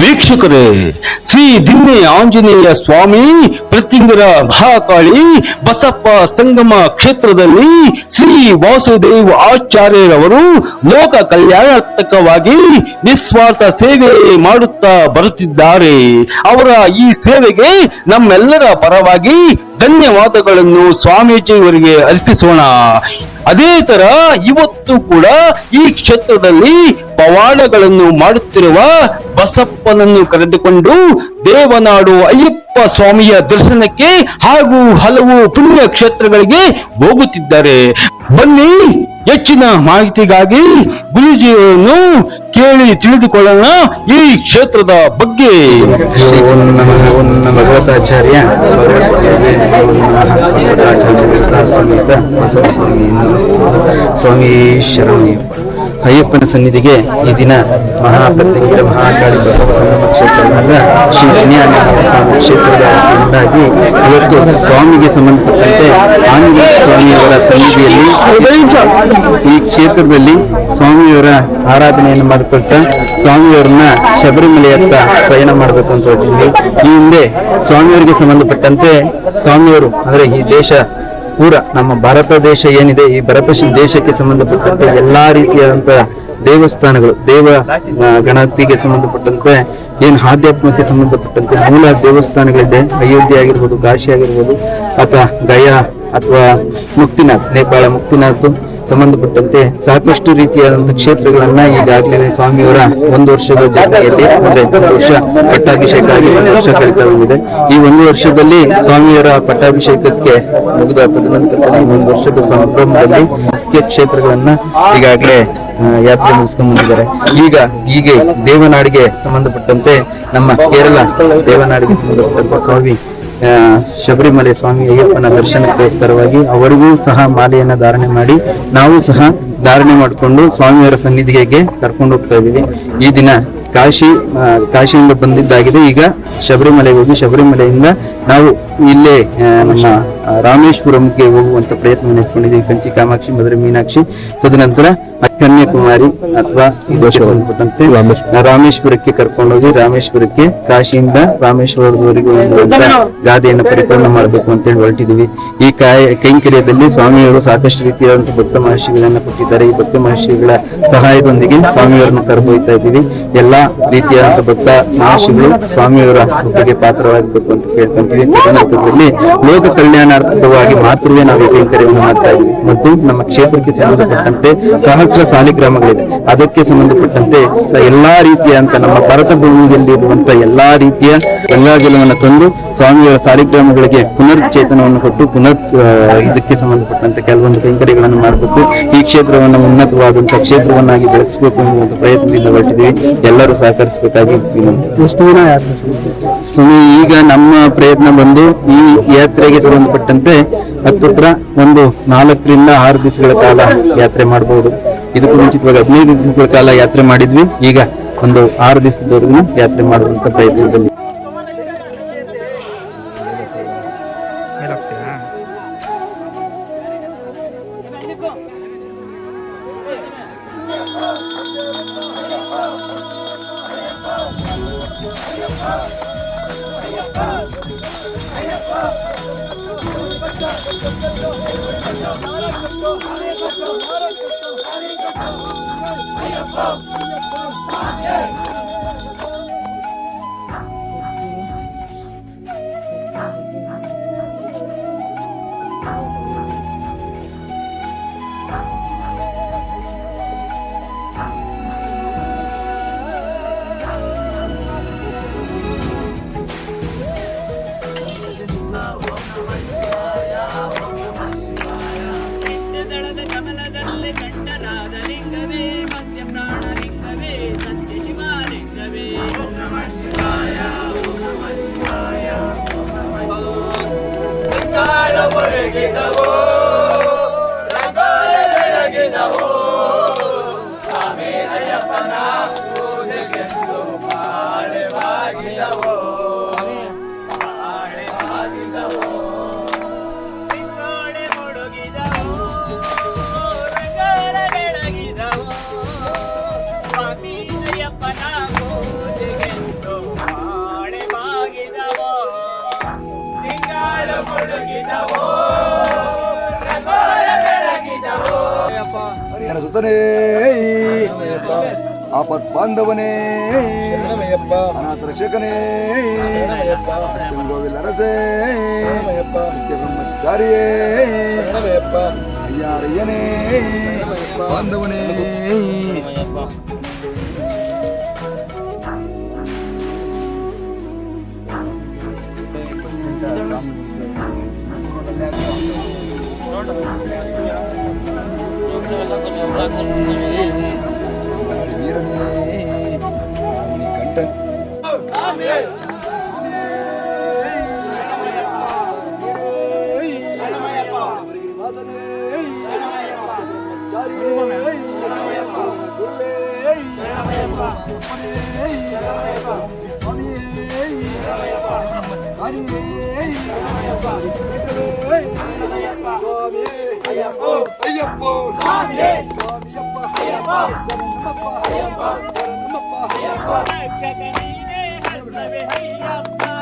ವೀಕ್ಷಕರೇ, ಶ್ರೀ ದಿನ್ನೆ ಆಂಜನೇಯ ಸ್ವಾಮಿ ಪ್ರತಿಂಗರ ಮಹಾಕಾಳಿ ಬಸಪ್ಪ ಸಂಗಮ ಕ್ಷೇತ್ರದಲ್ಲಿ ಶ್ರೀ ವಾಸುದೇವ ಆಚಾರ್ಯರವರು ಲೋಕ ಕಲ್ಯಾಣಾರ್ಥಕವಾಗಿ ನಿಸ್ವಾರ್ಥ ಸೇವೆ ಮಾಡುತ್ತಾ ಬರುತ್ತಿದ್ದಾರೆ. ಅವರ ಈ ಸೇವೆಗೆ ನಮ್ಮೆಲ್ಲರ ಪರವಾಗಿ ಧನ್ಯವಾದಗಳನ್ನು ಸ್ವಾಮೀಜಿಯವರಿಗೆ ಅರ್ಪಿಸೋಣ. ಅದೇ ತರ ಇವತ್ತು ಕೂಡ ಈ ಕ್ಷೇತ್ರದಲ್ಲಿ ಪವಾಡಗಳನ್ನು ಮಾಡುತ್ತಿರುವ ಬಸಪ್ಪನನ್ನು ಕರೆದುಕೊಂಡು ದೇವನಾಡು ಅಯ್ಯಪ್ಪ ಸ್ವಾಮಿಯ ದರ್ಶನಕ್ಕೆ ಹಾಗೂ ಹಲವು ಪುಣ್ಯ ಕ್ಷೇತ್ರಗಳಿಗೆ ಹೋಗುತ್ತಿದ್ದಾರೆ. ಬನ್ನಿ, ಹೆಚ್ಚಿನ ಮಾಹಿತಿಗಾಗಿ ಗುರುಜಿಯವರನ್ನು ಕೇಳಿ ತಿಳಿದುಕೊಳ್ಳೋಣ ಈ ಕ್ಷೇತ್ರದ ಬಗ್ಗೆ. ಭಗವತಾಚಾರ್ಯ ಸ್ವಾಮಿ, ನಮಸ್ತೆ. ಸ್ವಾಮಿ ಅಯ್ಯಪ್ಪನ ಸನ್ನಿಧಿಗೆ ಈ ದಿನ ಮಹಾಪ್ರತ್ಯಂಗಿರ ಮಹಾಕಾಳಿ ಬಸವ ಸಂಗಮ ಕ್ಷೇತ್ರದಿಂದ ಶ್ರೀ ವಿನ್ಯಾನಂದ ಸ್ವಾಮಿ ಕ್ಷೇತ್ರದ ಇವತ್ತು ಸ್ವಾಮಿಗೆ ಸಂಬಂಧಪಟ್ಟಂತೆ ಆಂಜನೇಯ ಸ್ವಾಮಿಯವರ ಸನ್ನಿಧಿಯಲ್ಲಿ ಈ ಕ್ಷೇತ್ರದಲ್ಲಿ ಸ್ವಾಮಿಯವರ ಆರಾಧನೆಯನ್ನು ಮಾಡಿಕೊಟ್ಟ ಸ್ವಾಮಿಯವರನ್ನ ಶಬರಿಮಲೆಯತ್ತ ಪ್ರಯಾಣ ಮಾಡಬೇಕು ಅಂತ ಹೊರಟಿದ್ವಿ ಈ ಹಿಂದೆ ಸ್ವಾಮಿಯವರಿಗೆ ಸಂಬಂಧಪಟ್ಟಂತೆ ಸ್ವಾಮಿಯವರು, ಅಂದ್ರೆ ಈ ದೇಶ ಪೂರ ನಮ್ಮ ಭಾರತ ದೇಶ ಏನಿದೆ, ಈ ಭಾರತ ದೇಶಕ್ಕೆ ಸಂಬಂಧಪಟ್ಟಂತೆ ಎಲ್ಲಾ ರೀತಿಯಾದಂತ ದೇವಸ್ಥಾನಗಳು, ದೇವ ಗಣತಿಗೆ ಸಂಬಂಧಪಟ್ಟಂತೆ, ಏನು ಆಧ್ಯಾತ್ಮಕ್ಕೆ ಸಂಬಂಧಪಟ್ಟಂತೆ ಮೂಲ ದೇವಸ್ಥಾನಗಳಿದೆ, ಅಯೋಧ್ಯೆ ಆಗಿರ್ಬೋದು, ಕಾಶಿ ಆಗಿರ್ಬೋದು, ಅಥವಾ ಗಯಾ ಅಥವಾ ಮುಕ್ತಿನಾಥ್, ನೇಪಾಳ ಮುಕ್ತಿನಾಥ್ ಸಂಬಂಧಪಟ್ಟಂತೆ ಸಾಕಷ್ಟು ರೀತಿಯಾದಂತಹ ಕ್ಷೇತ್ರಗಳನ್ನ ಈಗಾಗಲೇ ಸ್ವಾಮಿಯವರ ಒಂದು ವರ್ಷದ ಜರ್ನಿಯಲ್ಲಿ ಅಂದ್ರೆ ಒಂದು ವರ್ಷ ಪಟ್ಟಾಭಿಷೇಕ ಆಗಿ ಒಂದು ವರ್ಷ ಕಳೀತಾ ಬಂದಿದೆ ಈ ಒಂದು ವರ್ಷದಲ್ಲಿ ಸ್ವಾಮಿಯವರ ಪಟ್ಟಾಭಿಷೇಕಕ್ಕೆ ಮುಗಿದ ತದನಂತರದಲ್ಲಿ ಒಂದು ವರ್ಷದ ಸಂಭ್ರಮದಲ್ಲಿ ಮುಖ್ಯ ಕ್ಷೇತ್ರಗಳನ್ನ ಈಗಾಗಲೇ ಯಾತ್ರೆ ಮುಗಿಸ್ಕೊಂಡು ಬಂದಿದ್ದಾರೆ ಈಗ ಹೀಗೆ ದೇವನಾಡಿಗೆ ಸಂಬಂಧಪಟ್ಟಂತೆ ನಮ್ಮ ಕೇರಳ ದೇವನಾಡಿಗೆ ಸಂಬಂಧಪಟ್ಟಂತೆ ಸ್ವಾಮಿ ಶಬರಿಮಲೆ ಸ್ವಾಮಿ ಅಯ್ಯಪ್ಪನ ದರ್ಶನಕ್ಕೋಸ್ಕರವಾಗಿ ಅವರಿಗೂ ಸಹ ಮಾಲೆಯನ್ನು ಧಾರಣೆ ಮಾಡಿ, ನಾವು ಸಹ ಧಾರಣೆ ಮಾಡಿಕೊಂಡು ಸ್ವಾಮಿಯವರ ಸನ್ನಿಧಿಗೆ ಕರ್ಕೊಂಡು ಹೋಗ್ತಾ ಇದ್ದೀವಿ. ಈ ದಿನ ಕಾಶಿ ಕಾಶಿಯಿಂದ ಬಂದಿದ್ದಾಗಿದೆ. ಈಗ ಶಬರಿಮಲೆಗೆ ಹೋಗಿ ಶಬರಿಮಲೆಯಿಂದ ನಾವು ಇಲ್ಲೇ ನಮ್ಮ ರಾಮೇಶ್ವರಂಗೆ ಹೋಗುವಂತ ಪ್ರಯತ್ನ ನಡೆಸಿಕೊಂಡಿದ್ದೀವಿ ಕಂಚಿ ಕಾಮಾಕ್ಷಿ ಮಧುರೆ ಮೀನಾಕ್ಷಿ. ತದನಂತರ ಕನ್ಯಾಕುಮಾರಿ ಅಥವಾ ಸಂಬಂಧಪಟ್ಟಂತೆ ರಾಮೇಶ್ವರಕ್ಕೆ ಕರ್ಕೊಂಡೋಗಿ ರಾಮೇಶ್ವರಕ್ಕೆ ಕಾಶಿಯಿಂದ ರಾಮೇಶ್ವರದವರೆಗೂ ಒಂದು ಗಾದೆಯನ್ನು ಪರಿಪೂರ್ಣ ಮಾಡಬೇಕು ಅಂತ ಹೇಳಿ ಹೊರಟಿದೀವಿ ಈ ಕಾಯ ಕೈಂಕರ್ಯದಲ್ಲಿ ಸ್ವಾಮಿಯವರು ಸಾಕಷ್ಟು ರೀತಿಯಾದಂತಹ ಭಕ್ತ ಮಹರ್ಷಿಗಳನ್ನ ಕೊಟ್ಟಿದ್ದಾರೆ. ಈ ಭಕ್ತ ಮಹರ್ಷಿಗಳ ಸಹಾಯದೊಂದಿಗೆ ಸ್ವಾಮಿಯವರನ್ನು ಕರೆದೊಯ್ತಾ ಇದ್ದೀವಿ. ಎಲ್ಲಾ ರೀತಿಯಾದಂತಹ ಭಕ್ತ ಮಹರ್ಷಿಗಳು ಸ್ವಾಮಿಯವರ ಕೃಪೆಗೆ ಪಾತ್ರವಾಗಬೇಕು ಅಂತ ಕೇಳ್ಕೊಂತೀವಿ. ತದನಂತರದಲ್ಲಿ ಲೋಕ ಕಲ್ಯಾಣಾರ್ಥಕವಾಗಿ ಮಾತ್ರವೇ ನಾವು ಈ ಕೈಂಕರ್ಯವನ್ನು ಮಾಡ್ತಾ ಇದ್ದೀವಿ. ಮತ್ತು ನಮ್ಮ ಕ್ಷೇತ್ರಕ್ಕೆ ಸಂಬಂಧಪಟ್ಟಂತೆ ಸಹಸ್ರ ಸಾಲಿಗ್ರಾಮಗಳಿದೆ ಅದಕ್ಕೆ ಸಂಬಂಧಪಟ್ಟಂತೆ ಎಲ್ಲಾ ರೀತಿಯ ಅಂತ ನಮ್ಮ ಭಾರತ ಭೂಮಿಯಲ್ಲಿ ಇರುವಂತಹ ಎಲ್ಲಾ ರೀತಿಯ ಗಂಗಾಜಲವನ್ನು ತಂದು ಸ್ವಾಮಿಯವರ ಸಾಲಿಗ್ರಾಮಗಳಿಗೆ ಪುನರ್ಚೇತನವನ್ನು ಕೊಟ್ಟು ಪುನರ್ ಇದಕ್ಕೆ ಸಂಬಂಧಪಟ್ಟಂತೆ ಕೆಲವೊಂದು ಕೈಂಕರ್ಯಗಳನ್ನು ಮಾಡಬೇಕು. ಈ ಕ್ಷೇತ್ರವನ್ನು ಉನ್ನತವಾದಂತಹ ಕ್ಷೇತ್ರವನ್ನಾಗಿ ಬೆಳೆಸಬೇಕು ಎನ್ನುವಂತ ಪ್ರಯತ್ನದಿಂದ ಹೊರಟಿದ್ದೀವಿ. ಎಲ್ಲರೂ ಸಹಕರಿಸಬೇಕಾಗಿ ಎಷ್ಟು ದಿನ ಸ್ವಾಮಿ ಈಗ ನಮ್ಮ ಪ್ರಯತ್ನ ಬಂದು ಈ ಯಾತ್ರೆಗೆ ಸಂಬಂಧಪಟ್ಟಂತೆ ಹತ್ತತ್ರ ಒಂದು ನಾಲ್ಕರಿಂದ ಆರು ದಿವಸಗಳ ಕಾಲ ಯಾತ್ರೆ ಮಾಡಬಹುದು ಇದಕ್ಕೂ ಮುಂಚಿತವಾಗಿ ಹದಿನೈದು ದಿವಸಗಳ ಕಾಲ ಯಾತ್ರೆ ಮಾಡಿದ್ವಿ. ಈಗ ಒಂದು ಆರು ದಿವಸದವರೆಗೂ ಯಾತ್ರೆ ಮಾಡುವಂತ ಪ್ರಯತ್ನದಲ್ಲಿ 해락돼야 ஹரிஹர சுத்தனே ஆபத் பாந்தவனே. அநாதரட்சகனே அச்சங்கோவில் அரசே. பிரம்மச்சாரியே. ஐயாரையனே. பாந்தவனே. Thank you. Hare Hare ஐயப்போ ஐயப்போ. நாதே ஐயப்போ ஐயப்போ ஐயப்போ. ஐயப்போ. ஜெகனீனே ஹர்தவே ஐயப்பா.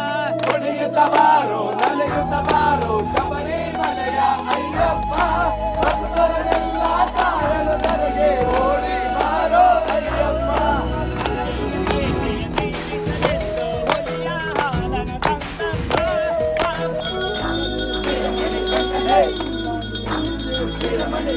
கொடியுத்தவாரோ நலையுத்தவாரோ சபரே மலையா ஐயப்பா.